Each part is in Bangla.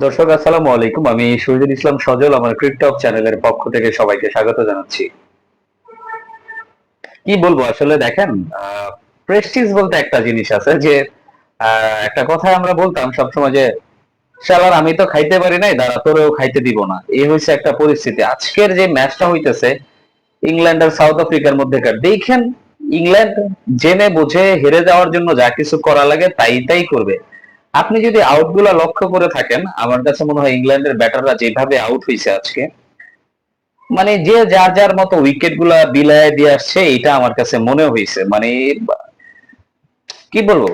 দর্শক, আসসালামু আলাইকুম। আমি শহীদুল ইসলাম সজল, আমার ক্রিকটক চ্যানেলের পক্ষ থেকে সবাইকে স্বাগত জানাচ্ছি। কি বলব, আসলে দেখেন প্রেস্টিজ বলতে একটা জিনিস আছে যে একটা কথা আমরা বলতাম সবসময় যে, শালার, আমি তো খাইতে পারি নাই, দাঁড়া, তোরেও খাইতে দিব না। এই হয়েছে একটা পরিস্থিতি। আজকের যে ম্যাচটা হইতেছে ইংল্যান্ড আর সাউথ আফ্রিকার মধ্যেকার, দেখেন ইংল্যান্ড জেনে বুঝে হেরে যাওয়ার জন্য যা কিছু করা লাগে, তাই তাই করবে। আপনি যদি আউটগুলা লক্ষ্য করে থাকেন, আমার কাছে মনে হয় ইংল্যান্ডের ব্যাটাররা যেভাবে আউট হয়েছে আজকে মানে যে যার যার মতো উইকেটগুলা বিলায় দিয়ে আসছে, এটা আমার কাছে মনে হয়েছে মানে কি বলব?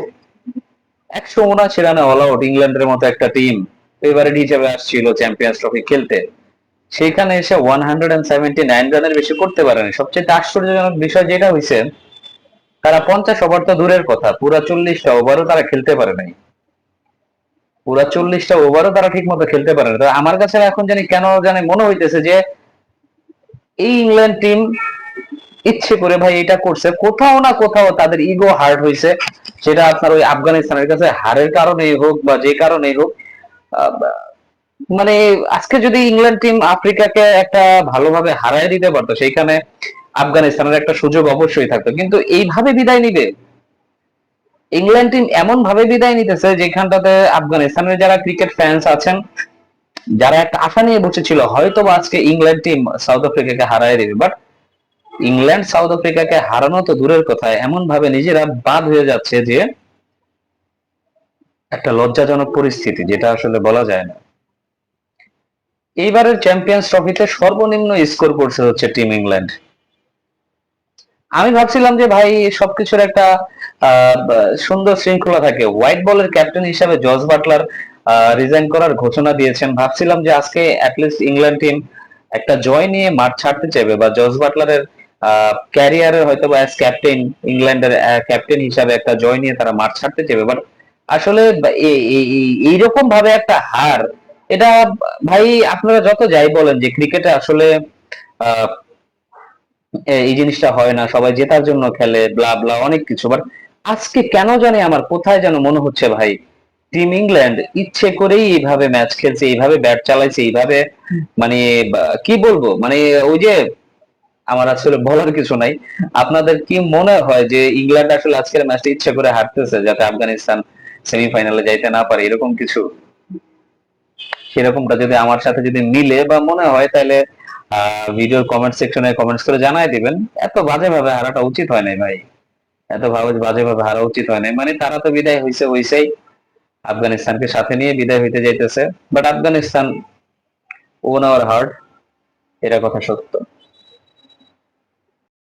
একশো উনাশি রানে অল আউট ইংল্যান্ডের মতো একটা টিম ফেভারিট হিসেবে আসছিল চ্যাম্পিয়ন্স ট্রফি খেলতে। সেখানে এসে one hundred and seventy nine রানের বেশি করতে পারেনি। সবচেয়ে আশ্চর্যজনক বিষয় যেটা হয়েছে তারা পঞ্চাশ ওভার তো দূরের কথা, পুরা চল্লিশটা ওভারও তারা খেলতে পারে নাই। পুরা চল্লিশটা ওভারও তারা ঠিক মতো খেলতে পারে না। আমার কাছে এখন জানি কেন জানি মনে হইতেছে যে এই ইংল্যান্ড টিম ইচ্ছে করে ভাই এটা করছে। কোথাও না কোথাও তাদের ইগো হার্ট হয়েছে সেটা আপনার ওই আফগানিস্তানের কাছে হারের কারণেই হোক বা যে কারণেই হোক। মানে আজকে যদি ইংল্যান্ড টিম আফ্রিকাকে একটা ভালোভাবে হারায় দিতে পারতো, সেইখানে আফগানিস্তানের একটা সুযোগ অবশ্যই থাকতো। কিন্তু এইভাবে বিদায় নিবে? ইংল্যান্ড টিম এমন ভাবে বিদায় নিতেছে যেখানটাতে আফগানিস্তানের যারা ক্রিকেট ফ্যান্স আছেন, যারা একটা আশা নিয়ে বসেছিল হয়তো বা আজকে ইংল্যান্ড টিম সাউথ আফ্রিকাকে হারায় দেবে। বাট ইংল্যান্ড সাউথ আফ্রিকাকে হারানো তো দূরের কথা, এমন ভাবে নিজেরা বাদ হয়ে যাচ্ছে যে একটা লজ্জাজনক পরিস্থিতি, যেটা আসলে বলা যায় না। এইবারের চ্যাম্পিয়ন্স ট্রফিতে সর্বনিম্ন স্কোর করছে হচ্ছে টিম ইংল্যান্ড। আমি ভাবছিলাম যে ভাই সবকিছুর একটা সুন্দর শৃঙ্খলা থাকে। হোয়াইট বলের ক্যাপ্টেন হিসাবে জর্জ বাটলার রিজাইন করার ঘোষণা দিয়েছেন। ভাবছিলাম যে আজকে অ্যাটলিস্ট ইংল্যান্ড টিম একটা জয় নিয়ে মাঠ ছাড়তে চাইবে বা জর্জ বাটলারের ক্যারিয়ারে হয়তো বা ক্যাপ্টেন ইংল্যান্ডের ক্যাপ্টেন হিসাবে একটা জয় নিয়ে তারা মাঠ ছাড়তে চাইবে। বাট আসলে এইরকম ভাবে একটা হার, এটা ভাই আপনারা যত যাই বলেন যে ক্রিকেটে আসলে এই জিনিসটা হয় না, সবাই জেতার জন্য খেলে ব্লা ব্লা অনেক কিছু। বাট আজকে কেন জানি আমার কোথায় যেন মনে হচ্ছে ভাই টিম ইংল্যান্ড ইচ্ছে করেই এইভাবে ম্যাচ খেলছে, এইভাবে ব্যাট চালাইছে, এইভাবে মানে কি বলব? মানে ওই যে আমার আসলে বলার কিছু নাই। আপনাদের কি মনে হয় যে ইংল্যান্ড আসলে আজকের ম্যাচটা ইচ্ছে করে হারতেছে, যাতে আফগানিস্তান সেমিফাইনালে যাইতে না পারে, এরকম কিছু? সেরকমটা যদি আমার সাথে যদি মিলে বা মনে হয়, তাহলে ভিডিওর কমেন্ট সেকশনে কমেন্টস করে জানাই দিবেন। এত বাজে ভাবে হারাটা উচিত হয় নাই ভাই। এত ভাবে বাজে ভাবে হারা উচিত হয় নাই। মানে তারা তো বিদায় হইছে হইছেই আফগানিস্তানকে সাথে নিয়ে বিদায় হইতে যাইতেছে। But Afghanistan, on our heart, এটা কথা সত্য।